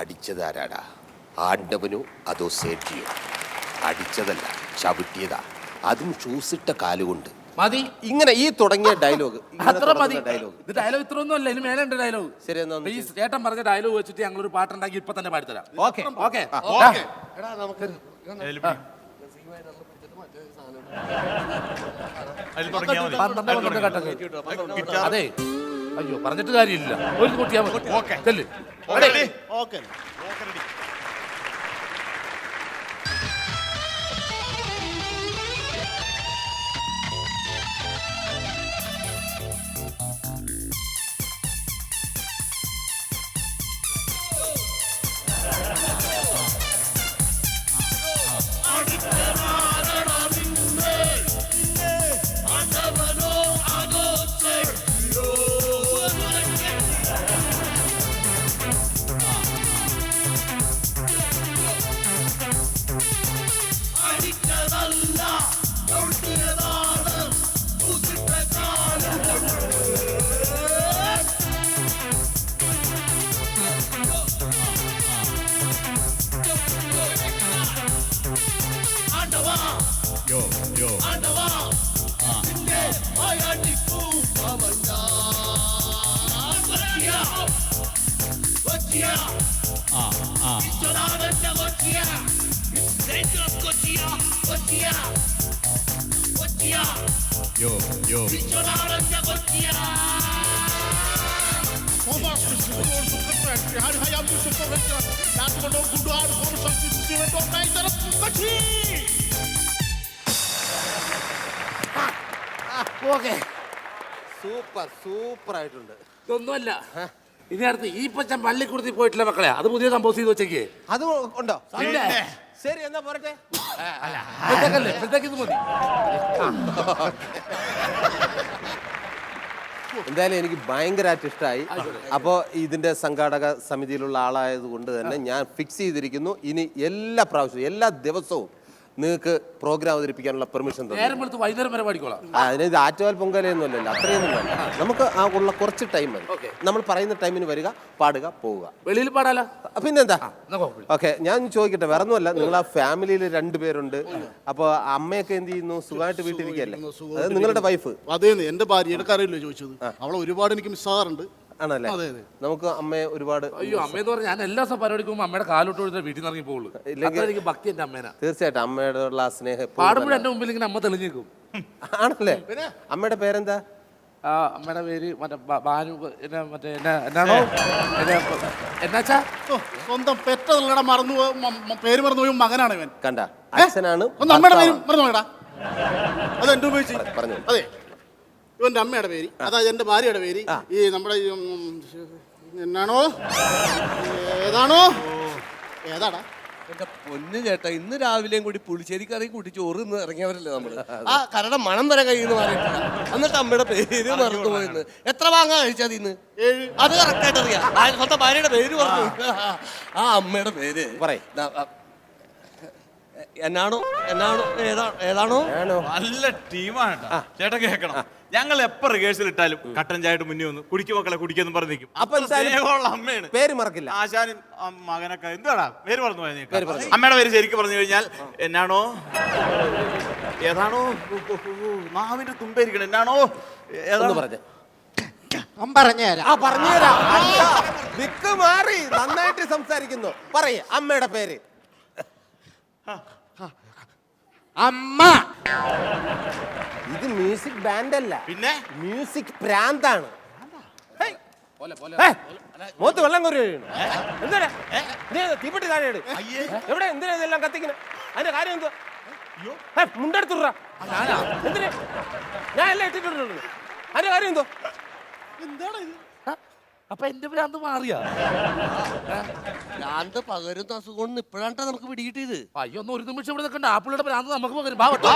അടിച്ചതാരാടാ? ആണ്ടവനോ അതോ സേഫ്റ്റിയോ അടിച്ചതല്ല ചവിട്ടിയതാ. അതും ഷൂസിട്ട കാലുകൊണ്ട്. മതി. ഇങ്ങനെ ഈ തുടങ്ങിയ ഡയലോഗ് അത്ര മതി. ഡയലോഗ് ഇത് ഡയലോഗ് ഇത്ര ഒന്നും അല്ല ഇനി മേലെ ഉണ്ട് ഡയലോഗ് ശരി എന്നാ ഒന്ന് ഈ ചേട്ടൻ പറഞ്ഞ ഡയലോഗ് വെച്ചിട്ട് ഞങ്ങൾ ഒരു പാട്ടുണ്ടാക്കി ഇപ്പൊ തന്നെ പാടിത്തരാം. ഓക്കെ. ഓക്കെ. ഓക്കെ. അതിൽ തുടങ്ങിയാൽ മതി. പന്ത്രണ്ട് പന്ത്രണ്ട് ഘട്ടങ്ങൾ. അതെ. അയ്യോ പറഞ്ഞിട്ട് കാര്യമില്ല. ഒരു കുട്ടിയാ ഓക്കെ. ചെല്ല്. ഓക്കെ. yo, யோ ஆண்டவா நின்னே மாயாண்டிக்கும் Yo, yo. Okay super super ആയിട്ടുണ്ട് ഇതൊന്നുമല്ല. ഇനി അടുത്ത് ഈ പച്ചൻ പോയിട്ടില്ല മക്കളെ. അത് പുതിയ കമ്പോസ് ചെയ്ത് വെച്ചേക്ക്. അത് ഉണ്ടോ? പിന്നെ. ശരി എന്നാ പോരട്ടെ. ഇത് മതി. എന്തായാലും എനിക്ക് ഭയങ്കരമായിട്ട് ഇഷ്ടമായി അപ്പോൾ ഇതിന്റെ സംഘാടക സമിതിയിലുള്ള ആളായത് കൊണ്ട് തന്നെ ഞാൻ ഫിക്സ് ചെയ്തിരിക്കുന്നു. ഇനി എല്ലാ പ്രാവശ്യവും എല്ലാ ദിവസവും നിങ്ങൾക്ക് പ്രോഗ്രാം അവതരിപ്പിക്കാനുള്ള പെർമിഷൻ തന്നു. നേരം വെളുത്ത് വൈകുന്നേരം വരെ പാടിക്കോളാം. അതിന് ഇത് ആറ്റുവാൽ പൊങ്കലയൊന്നുമല്ലല്ലോ അത്രയൊന്നും വേണ്ട. നമുക്ക് ആ ഉള്ള കുറച്ച് ടൈം മതി. Okay. നമ്മൾ പറയുന്ന ടൈമിന് വരിക പാടുക പോവുക. വെളിയിൽ പാടാലോ? ആ, പിന്നെന്താ? ഓക്കെ ഞാൻ ചോദിക്കട്ടെ വേറെ ഒന്നുമല്ല നിങ്ങൾ ആ ഫാമിലിയിൽ രണ്ടുപേരുണ്ട് അപ്പൊ അമ്മയൊക്കെ എന്ത് ചെയ്യുന്നു? സുഖമായിട്ട് വീട്ടിലിരിക്കല്ലേ അത് നിങ്ങളുടെ വൈഫ് അതേന്ന് എന്റെ ഭാര്യയുടെ കാര്യമില്ല ചോദിച്ചത്? അവളെ ഒരുപാട് എനിക്ക് മിസ്സാറുണ്ട് ആണല്ലേ? അതെ, അതെ. നമുക്ക് അമ്മയെ ഒരുപാട് അയ്യോ അമ്മയെന്ന് പറഞ്ഞാൽ ഞാൻ എല്ലാ ദിവസം പരിപാടിക്കും പോകുമ്പോൾ അമ്മയുടെ കാലോട്ട് കൊടുത്ത വീട്ടിൽ നിന്ന് ഇറങ്ങി പോകുള്ളൂ. ഇല്ലെങ്കിൽ- എനിക്ക് ഭക്തി എന്റെ അമ്മേനാ. തീർച്ചയായിട്ടും അമ്മയോടുള്ള ഉള്ള ആ സ്നേഹം എപ്പോഴും പാടുമ്പോൾ എന്റെ മുമ്പിൽ ഇങ്ങനെ അമ്മ തെളിഞ്ഞേക്കും. ആണല്ലേ? അമ്മയുടെ പേരെന്താ? ആ അമ്മയുടെ പേര് മറ്റേ ബ- ഭാനു എന്നാ മറ്റേ എന്നാ എന്നാണോ? എന്നാ എന്നാച്ചാ ഓ, സ്വന്തം പെറ്റതല്ലട മറന്നു പോ- മ- മ- പേര് മറന്നു പോയ മകനാണ് ഇവൻ. കണ്ട. അച്ഛനാണ് ഒന്ന് അമ്മയുടെ പേര് ഭർത്താവാണ്. മറന്നു പോയടാ. അത് എന്റെ ഉപയോഗിച്ച്. പറഞ്ഞു. അതെ. ഇവന്റെ അമ്മയുടെ പേര് അതാ എന്റെ ഭാര്യയുടെ പേര് ഈ നമ്മുടെ ഈ, ഉം, എന്നാണോ? ഏതാണോ? ഏതാടാ? എന്റെ പൊന്ന് ചേട്ടാ ഇന്ന് രാവിലെയും കൂടി പുളിശ്ശേരി കറി കൂട്ടി ചോറ് ഇന്ന് ഇറങ്ങിയവരല്ലേ നമ്മൾ. ആ കരട മണം വരെ കയ്യിൽ നിന്ന് മാറിയിട്ടില്ല എന്നിട്ട് അമ്മയുടെ പേര് മറന്നു പോയിന്ന്. എത്ര വാങ്ങാ കഴിച്ചത് ഇന്ന് ഏഴ്. അത് കറക്റ്റായിട്ട് അറിയാം. ആ സ്വന്തം ഭാര്യയുടെ പേര് പറഞ്ഞു. ആ അമ്മയുടെ പേര്. പറയ്. ദാ, ആ, എന്നാണോ? എന്നാണോ? ഏതാ ഏതാണോ? നല്ല ടീമാണ് കേട്ടോ. ചേട്ടൻ കേൾക്കണം. ഞങ്ങൾ എപ്പോ റിഹേഴ്സൽ ഇട്ടാലും കട്ടൻ ചായട്ട് മുന്നേ വന്നു കുടിക്കും മക്കളെ കുടിക്കുന്നു പറഞ്ഞു നിൽക്കും. അപ്പൊ സ്നേഹമുള്ള അമ്മയാണ്. പേര് മറക്കില്ല. ആശാനും മകനൊക്കെ എന്താടാ പേര് പറഞ്ഞു പോയത്? അമ്മയുടെ പേര് ശരിക്കും പറഞ്ഞു കഴിഞ്ഞാൽ എന്നാണോ? ഏതാണോ? മാവിന്റെ തുമ്പായിരിക്കണം എന്നാണോ? ഏതാണോ പറഞ്ഞു. പറഞ്ഞേ പറഞ്ഞുതരാം. ദിക്ക് മാറി. നന്നായിട്ട് സംസാരിക്കുന്നു. പറയേ അമ്മയുടെ പേര്. അമ്മ! ഇത് മ്യൂസിക് ബാൻഡ് അല്ല പിന്നെ? മ്യൂസിക് പ്രാന്താണ്. മൂത്ത് വെള്ളം കോരി ഏതാ? തീപ്പെട്ടി താഴെ എവിടെ? എന്തിനാ ഇതെല്ലാം കത്തിക്കുന്നത്? അതിന്റെ കാര്യം എന്തോ ഏ, മുണ്ടെടുത്തുട്രാ എന്തിനാ? ഞാൻ എല്ലാം ഇട്ടിട്ടുണ്ട്. അതിന്റെ കാര്യം എന്തോ എന്താണ് ഇത്? അപ്പൊ എന്റെ ഭ്രാന്ത് മാറിയാ? ഭ്രാന്ത് പകരുന്ന അസുഖം ഇപ്പോഴാണ് നമുക്ക് പിടികിട്ടിയത്. അയ്യോ ഒന്ന് ഒരു നിമിഷം ഇവിടെ നിൽക്കണ്ട. ആപ്പിളുടെ ഭ്രാന്ത് നമുക്ക് പകരും.